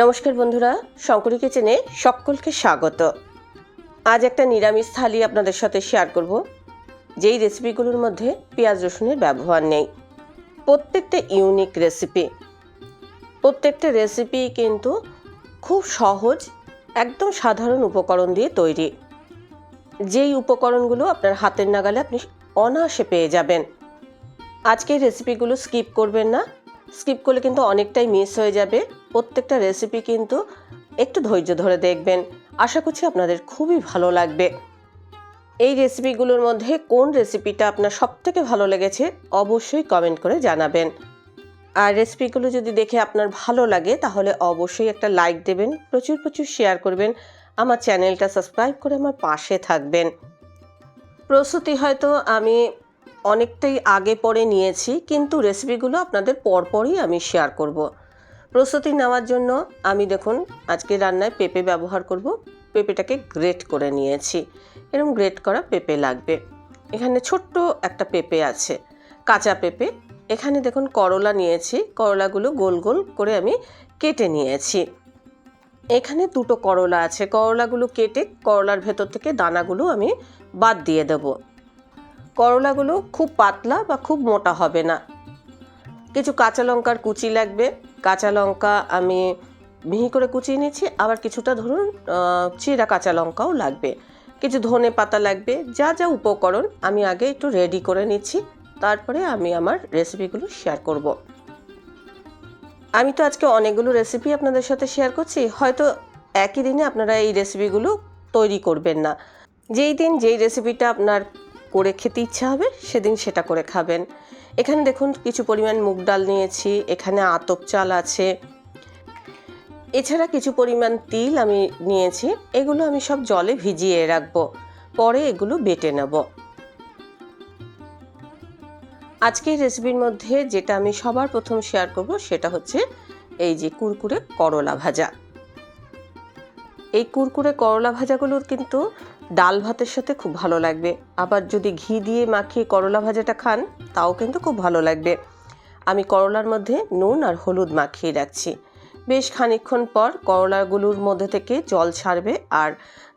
নমস্কার বন্ধুরা, শঙ্করী কিচেনে সকলকে স্বাগত। আজ একটা নিরামিষ থালি আপনাদের সাথে শেয়ার করব, যেই রেসিপিগুলোর মধ্যে পেঁয়াজ রসুনের ব্যবহার নেই। প্রত্যেকটা ইউনিক রেসিপি প্রত্যেকটা রেসিপি কিন্তু খুব সহজ, একদম সাধারণ উপকরণ দিয়ে তৈরি। যেই উপকরণগুলো আপনার হাতের নাগালে আপনি অনায়াসে পেয়ে যাবেন। আজকের রেসিপিগুলো স্কিপ করবেন না স্কিপ করলে কিন্তু অনেকটাই মিস হয়ে যাবে। প্রত্যেকটা রেসিপি কিন্তু একটু ধৈর্য ধরে দেখবেন। আশা করছি আপনাদের খুবই ভালো লাগবে। এই রেসিপিগুলোর মধ্যে কোন রেসিপিটা আপনার সবথেকে ভালো লেগেছে, অবশ্যই কমেন্ট করে জানাবেন। আর রেসিপিগুলো যদি দেখে আপনার ভালো লাগে, তাহলে অবশ্যই একটা লাইক দেবেন, প্রচুর প্রচুর শেয়ার করবেন, আমার চ্যানেলটা সাবস্ক্রাইব করে আমার পাশে থাকবেন। প্রস্তুতি হয়তো আমি অনেকটাই আগে পরে নিয়েছি, কিন্তু রেসিপিগুলো আপনাদের পরপরই আমি শেয়ার করব। প্রস্তুতি নেওয়ার জন্য আমি দেখুন, আজকে রান্নায় পেঁপে ব্যবহার করব। পেঁপেটাকে গ্রেট করে নিয়েছি। এরকম গ্রেট করা পেঁপে লাগবে। এখানে ছোট্ট একটা পেঁপে আছে, কাঁচা পেঁপে। এখানে দেখুন, করলা নিয়েছি। করলাগুলো গোল গোল করে আমি কেটে নিয়েছি। এখানে দুটো করলা আছে। করলাগুলো কেটে করলার ভেতর থেকে দানাগুলো আমি বাদ দিয়ে দেবো। করলাগুলো খুব পাতলা বা খুব মোটা হবে না। কিছু কাঁচা লঙ্কার কুচি লাগবে। কাঁচা লঙ্কা আমি মিহি করে কুচিয়ে নিচ্ছি আবার কিছুটা ধরুন চিরা কাঁচা লঙ্কাও লাগবে। কিছু ধনে পাতা লাগবে। যা যা উপকরণ আমি আগে একটু রেডি করে নিচ্ছি। তারপরে আমি আমার রেসিপিগুলো শেয়ার করব। আমি তো আজকে অনেকগুলো রেসিপি আপনাদের সাথে শেয়ার করছি। হয়তো একই দিনে আপনারা এই রেসিপিগুলো তৈরি করবেন না। যেই দিন যেই রেসিপিটা আপনার করে খেতে ইচ্ছা হবে, সেদিন সেটা করে খাবেন। এখানে দেখুন, কিছু পরিমাণ মুগ ডাল নিয়েছি, এখানে আতপ চাল আছে। এছাড়া কিছু পরিমাণ তিল আমি নিয়েছি, এগুলো আমি সব জলে ভিজিয়ে রাখব, পরে এগুলো বেটে নেব। আজকের রেসিপির মধ্যে যেটা আমি সবার প্রথম শেয়ার করব, সেটা হচ্ছে এই যে কুরকুরে করলা ভাজা। এই কুরকুরে করলা ভাজাগুলোর কিন্তু ডাল ভাতের সাথে খুব ভালো লাগবে। আবার যদি ঘি দিয়ে মাখিয়ে করলা ভাজাটা খান, তাও কিন্তু খুব ভালো লাগবে। আমি করলার মধ্যে নুন আর হলুদ মাখিয়ে রাখছি। বেশ খানিকক্ষণ পর করলাগুলোর মধ্যে থেকে জল ছাড়বে আর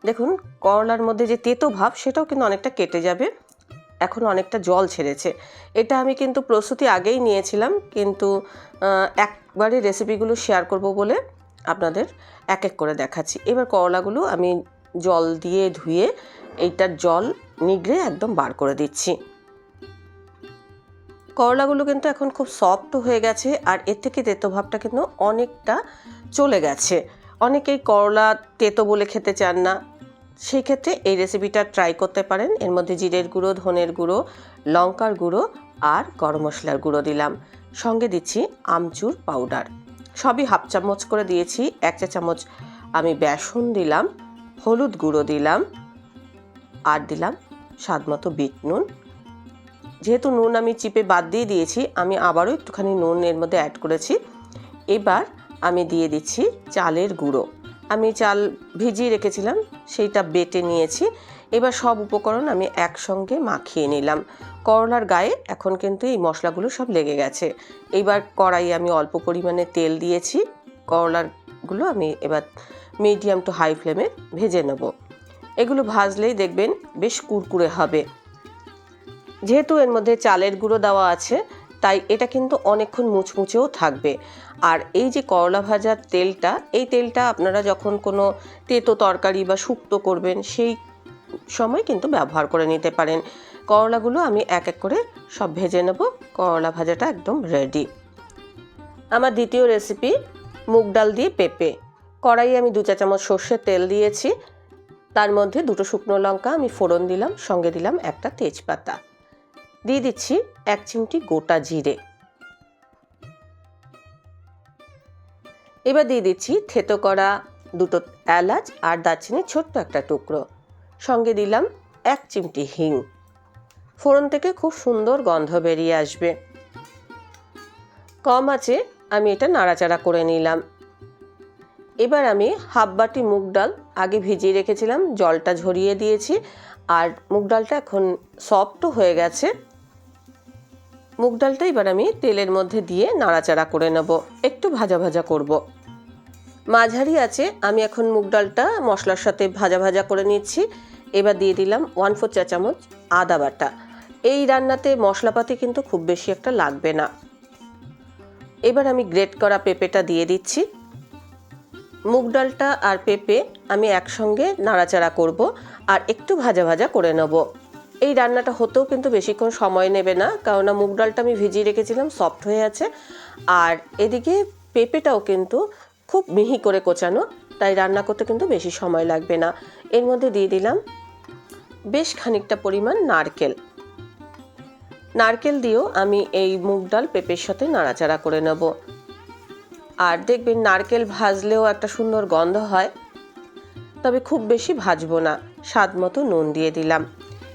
দেখুন, করলার মধ্যে যে তেতো ভাব, সেটাও কিন্তু অনেকটা কেটে যাবে। এখন অনেকটা জল ছেড়েছে। এটা আমি কিন্তু প্রস্তুতি আগেই নিয়েছিলাম, কিন্তু একবারে রেসিপিগুলো শেয়ার করব বলে আপনাদের এক এক করে দেখাচ্ছি। এবার করলাগুলো আমি জল দিয়ে ধুয়ে এইটার জল নিগড়ে একদম বার করে দিচ্ছি। করলাগুলো কিন্তু এখন খুব সফট হয়ে গেছে আর এর থেকে তেতো ভাবটা কিন্তু অনেকটা চলে গেছে। অনেকেই করলা তেতো বলে খেতে চান না। সেই ক্ষেত্রে এই রেসিপিটা ট্রাই করতে পারেন। এর মধ্যে জিরের গুঁড়ো, ধনের গুঁড়ো, লঙ্কার গুঁড়ো আর গরম মশলার গুঁড়ো দিলাম। সঙ্গে দিচ্ছি আমচুর পাউডার সবই হাফ চামচ করে দিয়েছি। এক চা চামচ আমি বেসন দিলাম। হলুদ গুঁড়ো দিলাম, আর দিলাম স্বাদ মতো বিট নুন। যেহেতু নুন আমি চিপে বাদ দিয়ে দিয়েছি, আমি আবারও একটুখানি নুন এর মধ্যে অ্যাড করেছি। এবার আমি দিয়ে দিচ্ছি চালের গুঁড়ো। আমি চাল ভিজিয়ে রেখেছিলাম, সেইটা বেটে নিয়েছি। এবার সব উপকরণ আমি একসঙ্গে মাখিয়ে নিলাম। করলার গায়ে এখন কিন্তু এই মশলাগুলো সব লেগে গেছে। এইবার কড়াই আমি অল্প পরিমাণে তেল দিয়েছি। করলারগুলো আমি এবার মিডিয়াম টু হাই ফ্লেমে ভেজে নেব। এগুলো ভাজলেই দেখবেন বেশ কুরকুরে হবে। যেহেতু এর মধ্যে চালের গুঁড়ো দেওয়া আছে, তাই এটা কিন্তু অনেকক্ষণ মুচমুচেও থাকবে। আর এই যে করলা ভাজার তেলটা, এই তেলটা আপনারা যখন কোনো তেতো তরকারি বা শুক্তো করবেন, সেই সময় কিন্তু ব্যবহার করে নিতে পারেন। করলাগুলো আমি এক এক করে সব ভেজে নেব। করলা ভাজাটা একদম রেডি আমার দ্বিতীয় রেসিপি মুগ ডাল দিয়ে পেঁপে। কড়াইয়ে আমি দু চা চামচ সর্ষের তেল দিয়েছি। তার মধ্যে দুটো শুকনো লঙ্কা আমি ফোড়ন দিলাম, সঙ্গে দিলাম একটা তেজপাতা। দিয়ে দিচ্ছি এক চিমটি গোটা জিরে। এবার দিয়ে দিচ্ছি থেতো করা দুটো এলাচ আর দারচিনি ছোট্ট একটা টুকরো। সঙ্গে দিলাম এক চিমটি হিং। ফোড়ন থেকে খুব সুন্দর গন্ধ বেরিয়ে আসবে। কম আছে আমি এটা নাড়াচাড়া করে নিলাম। এবার আমি হাফ বাটি মুগ ডাল আগে ভিজিয়ে রেখেছিলাম, জলটা ঝরিয়ে দিয়েছি, আর মুগ ডালটা এখন সফটও হয়ে গেছে। মুগ ডালটা এবার আমি তেলের মধ্যে দিয়ে নাড়াচাড়া করে নেব, একটু ভাজা ভাজা করব। মাঝারি আছে, আমি এখন মুগ ডালটা মশলার সাথে ভাজা ভাজা করে নিচ্ছি। এবার দিয়ে দিলাম ওয়ান ফোর চা চামচ আদা বাটা। এই রান্নাতে মশলাপাতি কিন্তু খুব বেশি একটা লাগবে না। এবার আমি গ্রেট করা পেঁপেটা দিয়ে দিচ্ছি। মুগ ডালটা আর পেঁপে আমি একসঙ্গে নাড়াচাড়া করব আর একটু ভাজা ভাজা করে নেব। এই রান্নাটা হতেও কিন্তু বেশিক্ষণ সময় নেবে না, কেননা মুগ ডালটা আমি ভিজিয়ে রেখেছিলাম, সফট হয়ে আছে। আর এদিকে পেঁপেটাও কিন্তু খুব মিহি করে কোচানো, তাই রান্না করতে কিন্তু বেশি সময় লাগবে না। এর মধ্যে দিয়ে দিলাম বেশ খানিকটা পরিমাণ নারকেল। নারকেল দিয়েও আমি এই মুগ ডাল পেঁপের সাথে নাড়াচাড়া করে নেব। আর দেখবেন নারকেল ভাজলেও একটা সুন্দর গন্ধ হয়, তবে খুব বেশি ভাজবো না, স্বাদ মতো নুন দিয়ে দিলাম।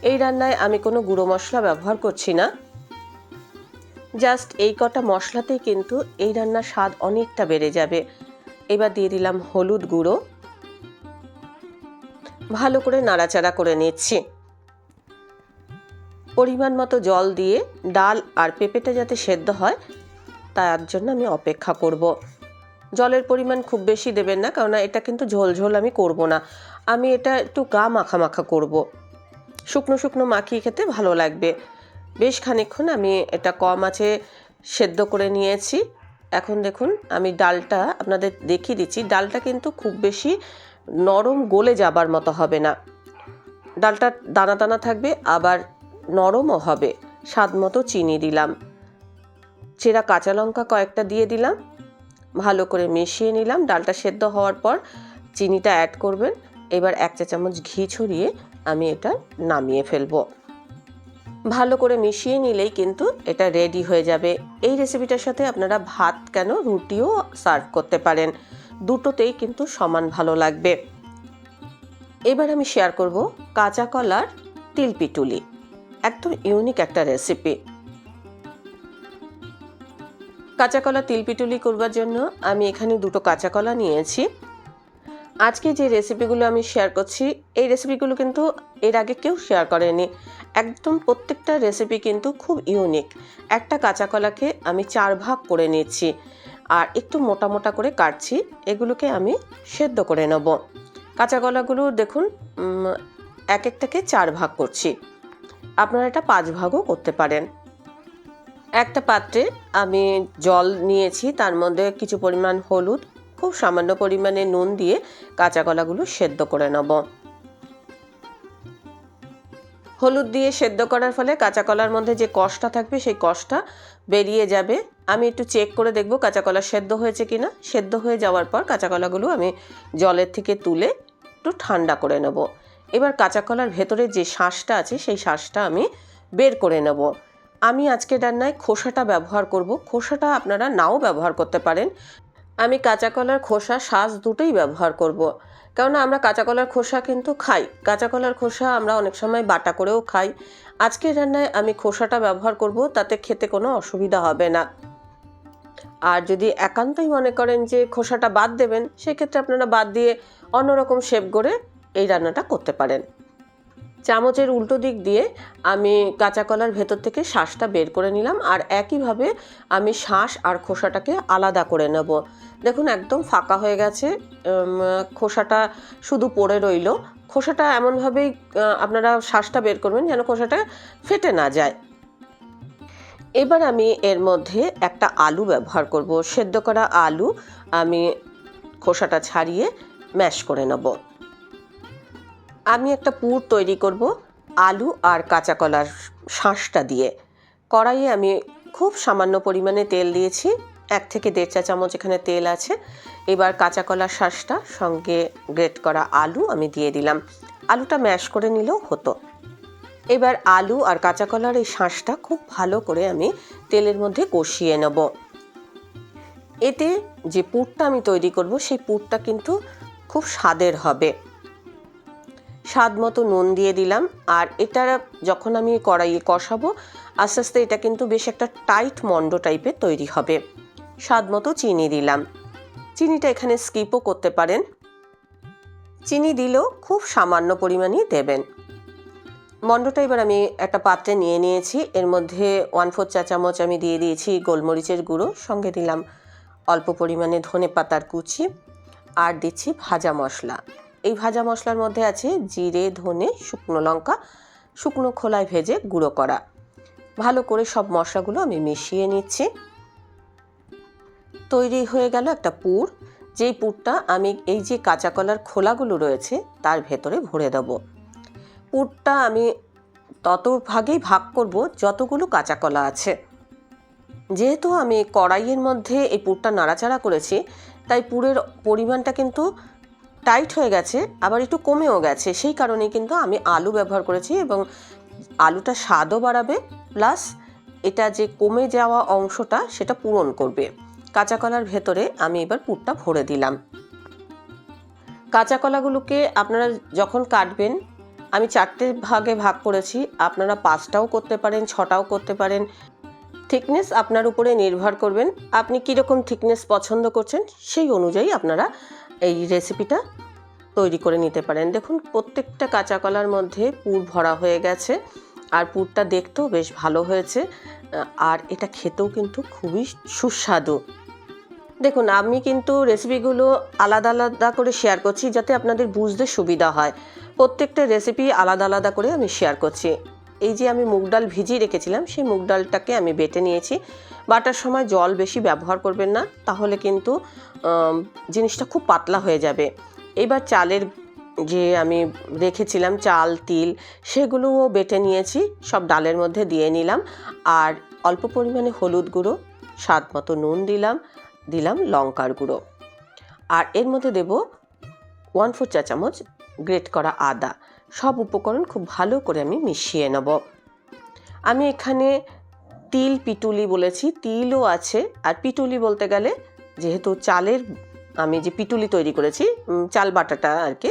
এই রান্নায় আমি কোনো গুঁড়ো মশলা ব্যবহার করছি না। জাস্ট এই কটা মশলাতেই কিন্তু এই রান্নার স্বাদ অনেকটা বেড়ে যাবে। এবার দিয়ে দিলাম হলুদ গুঁড়ো। ভালো করে নাড়াচাড়া করে নিচ্ছি। পরিমাণ মতো জল দিয়ে ডাল আর পেঁপেটা যাতে সেদ্ধ হয়, তার জন্য আমি অপেক্ষা করব। জলের পরিমাণ খুব বেশি দেবেন না কারণ এটা কিন্তু ঝোল ঝোল আমি করব না। আমি এটা একটু গা মাখা মাখা করব। শুকনো শুকনো মাখিয়ে খেতে ভালো লাগবে। বেশ খানিক্ষণ আমি এটা কম আছে সেদ্ধ করে নিয়েছি। এখন দেখুন, আমি ডালটা আপনাদের দেখিয়ে দিচ্ছি, ডালটা কিন্তু খুব বেশি নরম গলে যাবার মতো হবে না। ডালটা দানা দানা থাকবে, আবার নরমও হবে। স্বাদ মতো চিনি দিলাম। চেরা কাঁচা লঙ্কা কয়েকটা দিয়ে দিলাম। ভালো করে মিশিয়ে নিলাম। ডালটা সেদ্ধ হওয়ার পর চিনিটা অ্যাড করবেন। এবার এক চা চামচ ঘি ছড়িয়ে আমি এটা নামিয়ে ফেলব। ভালো করে মিশিয়ে নিলেই কিন্তু এটা রেডি হয়ে যাবে। এই রেসিপিটার সাথে আপনারা ভাত কেন রুটিও সার্ভ করতে পারেন। দুটোতেই কিন্তু সমান ভালো লাগবে। এবার আমি শেয়ার করব কাঁচা কলার তিলপিটুলি একদম ইউনিক একটা রেসিপি কাঁচা কলা তিলপিটুলি করবার জন্য আমি এখানে দুটো কাঁচা কলা নিয়েছি। আজকে যে রেসিপিগুলো আমি শেয়ার করছি, এই রেসিপিগুলো কিন্তু এর আগে কেউ শেয়ার করেনি। একদম প্রত্যেকটা রেসিপি কিন্তু খুব ইউনিক একটা কাঁচা কলাকে আমি চার ভাগ করে নিচ্ছি আর একটু মোটা মোটা করে কাটছি, এগুলোকে আমি সেদ্ধ করে নেব। কাঁচা কলাগুলো দেখুন এক একটাকে চার ভাগ করছি। আপনারা এটা পাঁচ ভাগও করতে পারেন। একটা পাত্রে আমি জল নিয়েছি, তার মধ্যে কিছু পরিমাণ হলুদ, খুব সামান্য পরিমাণে নুন দিয়ে কাঁচা কলাগুলো সেদ্ধ করে নেব। হলুদ দিয়ে সেদ্ধ করার ফলে কাঁচা কলার মধ্যে যে কষটা থাকবে, সেই কষটা বেরিয়ে যাবে। আমি একটু চেক করে দেখব কাঁচা কলা সেদ্ধ হয়েছে কি না সেদ্ধ হয়ে যাওয়ার পর কাঁচা কলাগুলো আমি জলের থেকে তুলে একটু ঠান্ডা করে নেব। এবার কাঁচা কলার ভেতরে যে শাঁসটা আছে, সেই শাঁসটা আমি বের করে নেব। আমি আজকে রান্নায় খোসাটা ব্যবহার করব। খোসাটা আপনারা নাও ব্যবহার করতে পারেন। আমি কাঁচা কলার খোসা, শাঁস দুটোই ব্যবহার করব। কেননা আমরা কাঁচা কলার খোসা কিন্তু খাই। কাঁচা কলার খোসা আমরা অনেক সময় বাটা করেও খাই। আজকের রান্নায় আমি খোসাটা ব্যবহার করব, তাতে খেতে কোনো অসুবিধা হবে না। আর যদি একান্তই মনে করেন যে খোসাটা বাদ দেবেন, সেক্ষেত্রে আপনারা বাদ দিয়ে অন্যরকম শেপ করে এই রান্নাটা করতে পারেন। চামচের উল্টো দিক দিয়ে আমি কাঁচা কলার ভেতর থেকে শ্বাসটা বের করে নিলাম আর একইভাবে আমি শ্বাস আর খোসাটাকে আলাদা করে নেব। দেখুন, একদম ফাঁকা হয়ে গেছে। খোসাটা শুধু পড়ে রইল। খোসাটা এমনভাবেই আপনারা শ্বাসটা বের করবেন যেন খোসাটা ফেটে না যায়। এবার আমি এর মধ্যে একটা আলু ব্যবহার করব। সেদ্ধ করা আলু আমি খোসাটা ছাড়িয়ে ম্যাশ করে নেব। আমি একটা পুর তৈরি করব আলু আর কাঁচা কলার শাঁসটা দিয়ে। কড়াইয়ে আমি খুব সামান্য পরিমাণে তেল দিয়েছি, এক থেকে দেড় চা চামচ এখানে তেল আছে। এবার কাঁচা কলার শাঁসটা সঙ্গে গ্রেট করা আলু আমি দিয়ে দিলাম। আলুটা ম্যাশ করে নিলেও হতো। এবার আলু আর কাঁচা কলার এই শাঁসটা খুব ভালো করে আমি তেলের মধ্যে কষিয়ে নেব। এতে যে পুরটা আমি তৈরি করব, সেই পুরটা কিন্তু খুব স্বাদের হবে। স্বাদ মতো নুন দিয়ে দিলাম। আর এটা যখন আমি কড়াইয়ে কষাবো, আস্তে আস্তে এটা কিন্তু বেশ একটা টাইট মন্ড টাইপের তৈরি হবে। স্বাদ মতো চিনি দিলাম। চিনিটা এখানে স্কিপও করতে পারেন। চিনি দিলেও খুব সামান্য পরিমাণেই দেবেন। মন্ডটা এবার আমি একটা পাত্রে নিয়ে নিয়েছি। এর মধ্যে ওয়ান ফোর চা চামচ আমি দিয়ে দিয়েছি গোলমরিচের গুঁড়ো, সঙ্গে দিলাম অল্প পরিমাণে ধনে পাতার কুচি, আর দিচ্ছি ভাজা মশলা। এই ভাজা মশলার মধ্যে আছে জিরে, ধনে, শুকনো লঙ্কা, শুকনো খোলায় ভেজে গুঁড়ো করা। ভালো করে সব মশলাগুলো আমি মিশিয়ে নিচ্ছি। তৈরি হয়ে গেল একটা পুর। যেই পুরটা আমি এই যে কাঁচা কলার খোলাগুলো রয়েছে, তার ভেতরে ভরে দেব। পুরটা আমি তত ভাগেই ভাগ করব যতগুলো কাঁচা কলা আছে। যেহেতু আমি কড়াইয়ের মধ্যে এই পুরটা নাড়াচাড়া করেছি, তাই পুরের পরিমাণটা কিন্তু টাইট হয়ে গেছে, আবার একটু কমেও গেছে। সেই কারণেই কিন্তু আমি আলু ব্যবহার করেছি এবং আলুটা স্বাদও বাড়াবে, প্লাস এটা যে কমে যাওয়া অংশটা সেটা পূরণ করবে। কাঁচা কলার ভেতরে আমি এবার পুরটা ভরে দিলাম। কাঁচা কলাগুলোকে আপনারা যখন কাটবেন, আমি চারটে ভাগে ভাগ করেছি, আপনারা পাঁচটাও করতে পারেন, ছটাও করতে পারেন। থিকনেস আপনার উপরে নির্ভর করবেন, আপনি কীরকম থিকনেস পছন্দ করছেন সেই অনুযায়ী আপনারা এই রেসিপিটা তৈরি করে নিতে পারেন। দেখুন, প্রত্যেকটা কাঁচা কলার মধ্যে পুর ভরা হয়ে গেছে আর পুরটা দেখতেও বেশ ভালো হয়েছে। আর এটা খেতেও কিন্তু খুবই সুস্বাদু। দেখুন, আমি কিন্তু রেসিপিগুলো আলাদা আলাদা করে শেয়ার করছি যাতে আপনাদের বুঝতে সুবিধা হয়। প্রত্যেকটা রেসিপি আলাদা আলাদা করে আমি শেয়ার করছি। এই যে আমি মুগ ডাল ভিজিয়ে রেখেছিলাম, সেই মুগ ডালটাকে আমি বেটে নিয়েছি। বাটার সময় জল বেশি ব্যবহার করবেন না, তাহলে কিন্তু জিনিসটা খুব পাতলা হয়ে যাবে। এবার চালের যে আমি রেখেছিলাম চাল, তিল, সেগুলোও বেটে নিয়েছি, সব ডালের মধ্যে দিয়ে নিলাম। আর অল্প পরিমাণে হলুদ গুঁড়ো, স্বাদ মতো নুন দিলাম দিলাম লঙ্কার গুঁড়ো। আর এর মধ্যে দেব ওয়ান ফোর চা চামচ গ্রেট করা আদা। সব উপকরণ খুব ভালো করে আমি মিশিয়ে নেব। আমি এখানে তিল পিটুলি বলেছি, তিলও আছে। আর পিটুলি বলতে গেলে যেহেতু চালের, আমি যে পিটুলি তৈরি করেছি চাল বাটাটা আর কি,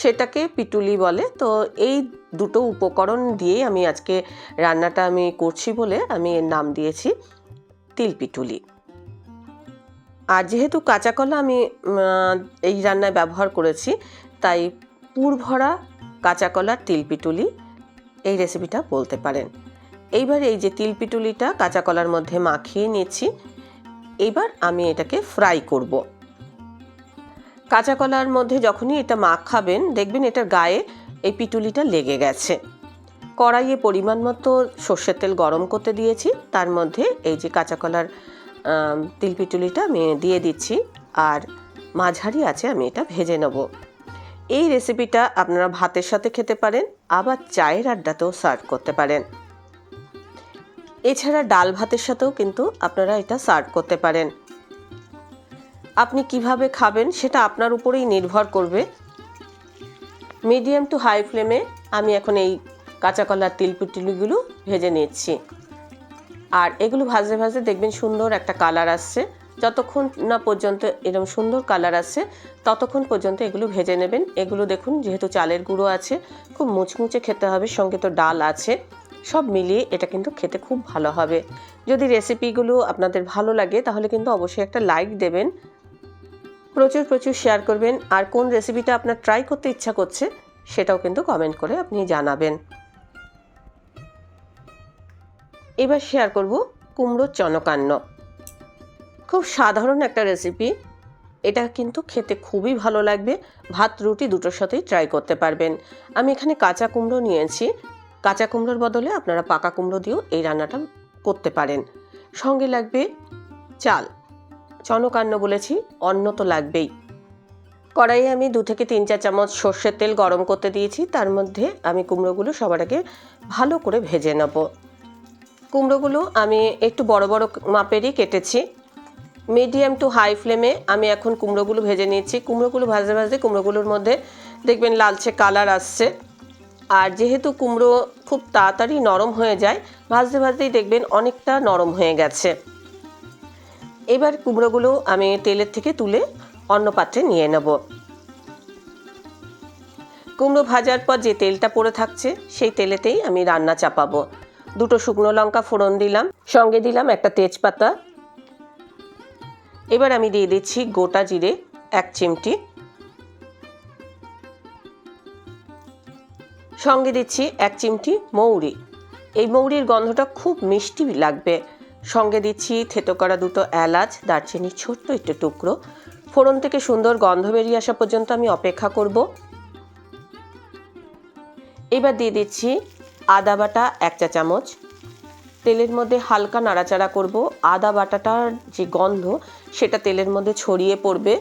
সেটাকে পিটুলি বলে। তো এই দুটো উপকরণ দিয়ে আমি আজকে রান্নাটা আমি করছি বলে আমি এর নাম দিয়েছি, তিল পিটুলি। আর যেহেতু কাঁচা কলা আমি এই রান্নায় ব্যবহার করেছি, তাই পুর ভরা কাঁচা কলার তিলপিটুলি এই রেসিপিটা বলতে পারেন। এইবার এই যে তিলপিটুলিটা কাঁচা কলার মধ্যে মাখিয়ে নিয়েছি এইবার আমি এটাকে ফ্রাই করব। কাঁচা কলার মধ্যে যখনই এটা মাখাবেন দেখবেন এটার গায়ে এই পিটুলিটা লেগে গেছে। কড়াইয়ে পরিমাণ মতো সর্ষের তেল গরম করতে দিয়েছি তার মধ্যে এই যে কাঁচা কলার আম, তিলপিটুলিটা আমি দিয়ে দিচ্ছি আর মাঝারি আছে আমি এটা ভেজে নেব। এই রেসিপিটা আপনারা ভাতের সাথে খেতে পারেন আবার চায়ের আড্ডাতেও সার্ভ করতে পারেন। এছাড়া ডাল ভাতের সাথেও কিন্তু আপনারা এটা সার্ভ করতে পারেন। আপনি কীভাবে খাবেন সেটা আপনার উপরেই নির্ভর করবে। মিডিয়াম টু হাই ফ্লেমে আমি এখন এই কাঁচা কলার তিলপিটুলিগুলো ভেজে নিচ্ছি। আর এগুলো ভাজতে ভাজতে দেখবেন সুন্দর একটা কালার আসছে। যতক্ষণ না পর্যন্ত এরকম সুন্দর কালার আসছে, ততক্ষণ পর্যন্ত এগুলো ভেজে নেবেন। এগুলো দেখুন, যেহেতু চালের গুঁড়ো আছে, খুব মুচমুচে খেতে হবে, সঙ্গে তো ডাল আছে। সব মিলিয়ে এটা কিন্তু খেতে খুব ভালো হবে। যদি রেসিপিগুলো আপনাদের ভালো লাগে, তাহলে কিন্তু অবশ্যই একটা লাইক দেবেন। প্রচুর প্রচুর শেয়ার করবেন। আর কোন রেসিপিটা আপনার ট্রাই করতে ইচ্ছা করছে, সেটাও কিন্তু কমেন্ট করে আপনি জানাবেন। এবার শেয়ার করব কুমড়োর চনকান্ন। খুব সাধারণ একটা রেসিপি এটা কিন্তু খেতে খুবই ভালো লাগবে। ভাত, রুটি দুটোর সাথেই ট্রাই করতে পারবেন। আমি এখানে কাঁচা কুমড়ো নিয়েছি। কাঁচা কুমড়োর বদলে আপনারা পাকা কুমড়ো দিয়েও এই রান্নাটা করতে পারেন। সঙ্গে লাগবে চাল। চনকান্ন বলেছি, অন্ন তো লাগবেই। কড়াইয়ে আমি দু থেকে তিন চার চামচ সর্ষের তেল গরম করতে দিয়েছি, তার মধ্যে আমি কুমড়োগুলো সবার আগে ভালো করে ভেজে নেব। কুমড়োগুলো আমি একটু বড় বড় মাপেরই কেটেছি। মিডিয়াম টু হাই ফ্লেমে আমি এখন কুমড়োগুলো ভেজে নিয়েছি। কুমড়োগুলো ভাজতে ভাজতে কুমড়োগুলোর মধ্যে দেখবেন লালচে কালার আসছে। আর যেহেতু কুমড়ো খুব তাড়াতাড়ি নরম হয়ে যায়, ভাজতে ভাজতেই দেখবেন অনেকটা নরম হয়ে গেছে। এবার কুমড়োগুলো আমি তেলের থেকে তুলে অন্য পাত্রে নিয়ে নেব। কুমড়ো ভাজার পর যে তেলটা পড়ে থাকছে, সেই তেলেতেই আমি রান্না চাপাবো। দুটো শুকনো লঙ্কা ফোড়ন দিলাম, সঙ্গে দিলাম একটা তেজপাতা। এবার আমি দিয়ে দিচ্ছি গোটা জিরে এক চিমটি সঙ্গে দিচ্ছি এক চিমটি মৌরি। এই মৌরির গন্ধটা খুব মিষ্টি লাগবে। সঙ্গে দিচ্ছি থেতো করা দুটো এলাচ দারচিনি ছোট্ট একটু টুকরো। ফোড়ন থেকে সুন্দর গন্ধ বেরিয়ে আসা পর্যন্ত আমি অপেক্ষা করব। এবার দিয়ে দিচ্ছি আদা বাটা এক চা চামচ। তেলের মধ্যে হালকা নাড়াচাড়া করব। আদা বাটাটার যে গন্ধ, সেটা তেলের মধ্যে ছড়িয়ে পড়বে।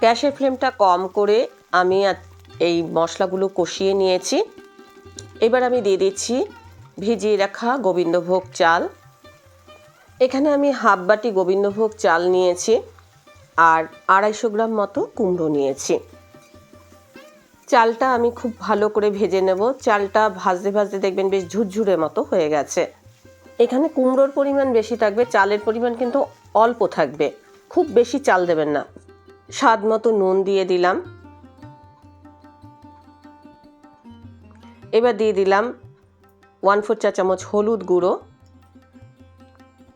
গ্যাসের ফ্লেমটা কম করে আমি এই মশলাগুলো কষিয়ে নিয়েছি। এবার আমি দিয়ে দিচ্ছি ভিজিয়ে রাখা গোবিন্দভোগ চাল। এখানে আমি হাফ বাটি গোবিন্দভোগ চাল নিয়েছি আর আড়াইশো গ্রাম মতো কুমড়ো নিয়েছি। চালটা আমি খুব ভালো করে ভেজে নেব। চালটা ভাজতে ভাজতে দেখবেন বেশ ঝুরঝুরে মতো হয়ে গেছে। এখানে কুমড়োর পরিমাণ বেশি থাকবে, চালের পরিমাণ কিন্তু অল্প থাকবে। খুব বেশি চাল দেবেন না। স্বাদ মতো নুন দিয়ে দিলাম। এবার দিয়ে দিলাম ওয়ান ফোর চা চামচ হলুদ গুঁড়ো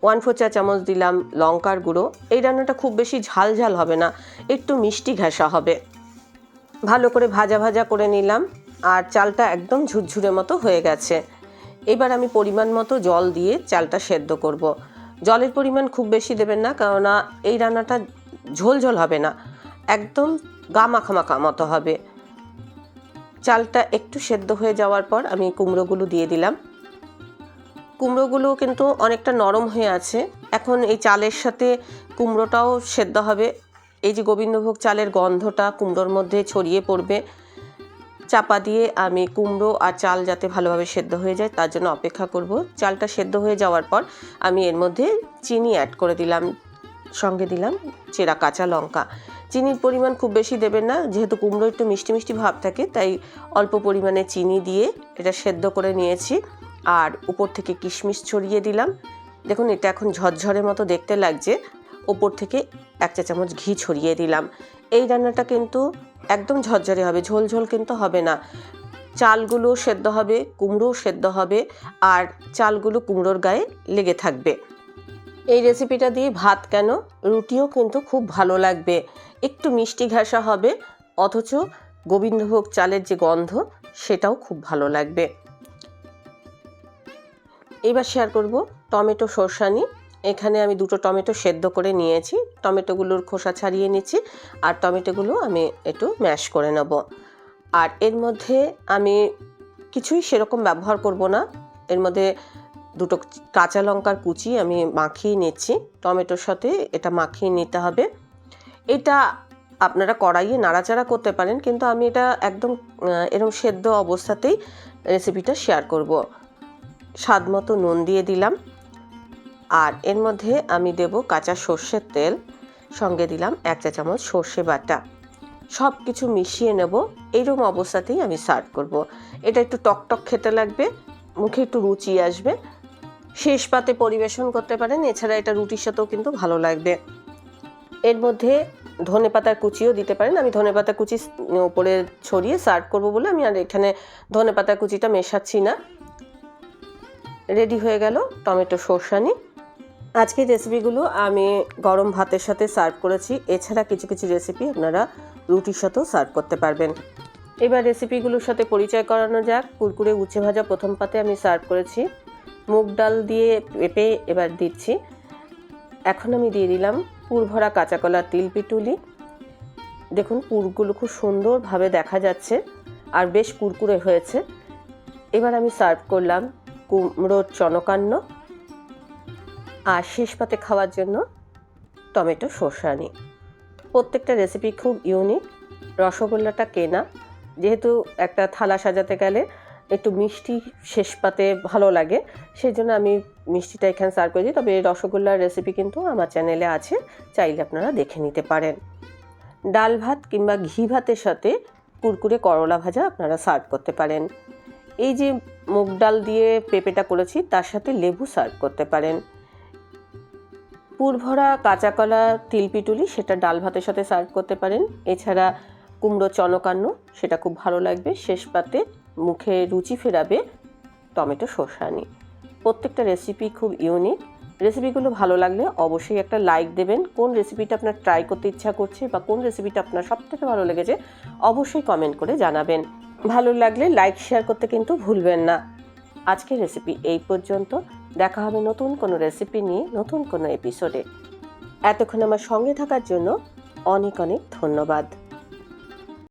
ওয়ান ফোর চা চামচ দিলাম লঙ্কার গুঁড়ো। এই রান্নাটা খুব বেশি ঝাল ঝাল হবে না, একটু মিষ্টি ঘেঁষা হবে। ভালো করে ভাজা ভাজা করে নিলাম আর চালটা একদম ঝুরঝুরে মতো হয়ে গেছে। এবার আমি পরিমাণ মতো জল দিয়ে চালটা সেদ্ধ করব। জলের পরিমাণ খুব বেশি দেবেন না, কেননা এই রান্নাটা ঝোল ঝোল হবে না, একদম গা মাখা মাখা মতো হবে। চালটা একটু সেদ্ধ হয়ে যাওয়ার পর আমি কুমড়োগুলো দিয়ে দিলাম। কুমড়োগুলো কিন্তু অনেকটা নরম হয়ে আছে। এখন এই চালের সাথে কুমড়োটাও সেদ্ধ হবে। এই যে গোবিন্দভোগ চালের গন্ধটা কুমড়োর মধ্যে ছড়িয়ে পড়বে, চাপা দিয়ে আমি কুমড়ো আর চাল যাতে ভালোভাবে সেদ্ধ হয়ে যায়, তার জন্য অপেক্ষা করব। চালটা সেদ্ধ হয়ে যাওয়ার পর আমি এর মধ্যে চিনি অ্যাড করে দিলাম, সঙ্গে দিলাম চেরা কাঁচা লঙ্কা। চিনির পরিমাণ খুব বেশি দেবেন না, যেহেতু কুমড়ো একটু মিষ্টি মিষ্টি ভাব থাকে, তাই অল্প পরিমাণে চিনি দিয়ে এটা সেদ্ধ করে নিয়েছি। আর উপর থেকে কিশমিশ ছড়িয়ে দিলাম। দেখুন, এটা এখন ঝরঝরে মতো দেখতে লাগছে। ওপর থেকে এক চা চামচ ঘি ছড়িয়ে দিলাম। এই রান্নাটা কিন্তু একদম ঝরঝরে হবে, ঝোল ঝোল কিন্তু হবে না। চালগুলো সেদ্ধ হবে, কুমড়োও সেদ্ধ হবে, আর চালগুলো কুমড়োর গায়ে লেগে থাকবে। এই রেসিপিটা দিয়ে ভাত কেন? রুটিও কিন্তু খুব ভালো লাগবে। একটু মিষ্টি ঘাসা হবে, অথচ গোবিন্দভোগ চালের যে গন্ধ, সেটাও খুব ভালো লাগবে। এবার শেয়ার করব টমেটো সরষানি এখানে আমি দুটো টমেটো সেদ্ধ করে নিয়েছি। টমেটোগুলোর খোসা ছাড়িয়ে নিচ্ছি আর টমেটোগুলো আমি একটু ম্যাশ করে নেব। আর এর মধ্যে আমি কিছুই সেরকম ব্যবহার করব না। এর মধ্যে দুটো কাঁচা লঙ্কার কুচি আমি মাখিয়ে নিচ্ছি। টমেটোর সাথে এটা মাখিয়ে নিতে হবে। এটা আপনারা কড়াইয়ে নাড়াচাড়া করতে পারেন কিন্তু আমি এটা একদম আহ, এরকম সেদ্ধ অবস্থাতেই রেসিপিটা শেয়ার করব। স্বাদ মতো নুন দিয়ে দিলাম। আর এর মধ্যে আমি দেব কাঁচা সর্ষের তেল সঙ্গে দিলাম এক চা চামচ সর্ষে বাটা। সব কিছু মিশিয়ে নেব এইরকম অবস্থাতেই আমি সার্ভ করব। এটা একটু টকটক খেতে লাগবে মুখে একটু রুচি আসবে। শেষ পাতে পরিবেশন করতে পারেন, এছাড়া এটা রুটির সাথেও কিন্তু ভালো লাগবে। এর মধ্যে ধনে পাতার কুচিও দিতে পারেন। আমি ধনে পাতা কুচি উপরে ছড়িয়ে সার্ভ করব বলে আমি আর এখানে ধনে পাতার কুচিটা মেশাচ্ছি না। রেডি হয়ে গেল টমেটো সরষানি। আজকের রেসিপিগুলো আমি গরম ভাতের সাথে সার্ভ করেছি। এছাড়া কিছু কিছু রেসিপি আপনারা রুটির সাথেও সার্ভ করতে পারবেন। এবার রেসিপিগুলোর সাথে পরিচয় করানো যাক। কুরকুরে উচ্ছে ভাজা প্রথম পাতে আমি সার্ভ করেছি। মুগ ডাল দিয়ে পেঁপে এবার দিচ্ছি। এখন আমি দিয়ে দিলাম পুর ভরা কাঁচা কলা তিল পিটুলি। দেখুন, পুরগুলো খুব সুন্দরভাবে দেখা যাচ্ছে আর বেশ কুরকুরে হয়েছে। এবার আমি সার্ভ করলাম কুমড়োর চনকান্ন আর শেষ পাতে খাওয়ার জন্য টমেটো শসানি প্রত্যেকটা রেসিপি খুব ইউনিক রসগোল্লাটা কেনা। যেহেতু একটা থালা সাজাতে গেলে একটু মিষ্টি শেষ পাতে ভালো লাগে। সেই জন্য আমি মিষ্টিটা এখানে সার্ভ করে দিই। তবে রসগোল্লার রেসিপি কিন্তু আমার চ্যানেলে আছে। চাইলে আপনারা দেখে নিতে পারেন। ডাল ভাত কিংবা ঘি ভাতের সাথে কুরকুরে করলা ভাজা আপনারা সার্ভ করতে পারেন। এই যে মুগ ডাল দিয়ে পেঁপেটা করেছি, তার সাথে লেবু সার্ভ করতে পারেন। পুরভরা কাঁচা কলা তিলপিটুলি, সেটা ডাল ভাতের সাথে সার্ভ করতে পারেন। এছাড়া কুমড়ো চনকান্ন সেটা খুব ভালো লাগবে। শেষ পাতে মুখে রুচি ফেরাবে টমেটো শসানি প্রত্যেকটা রেসিপি খুব ইউনিক রেসিপিগুলো ভালো লাগলে অবশ্যই একটা লাইক দেবেন। কোন রেসিপিটা আপনার ট্রাই করতে ইচ্ছা করছে বা কোন রেসিপিটা আপনার সব থেকে ভালো লেগেছে অবশ্যই কমেন্ট করে জানাবেন। ভালো লাগলে লাইক শেয়ার করতে কিন্তু ভুলবেন না। আজকের রেসিপি এই পর্যন্ত। দেখা হবে নতুন কোনো রেসিপি নিয়ে নতুন কোনো এপিসোডে এতক্ষণ আমার সঙ্গে থাকার জন্য অনেক অনেক ধন্যবাদ।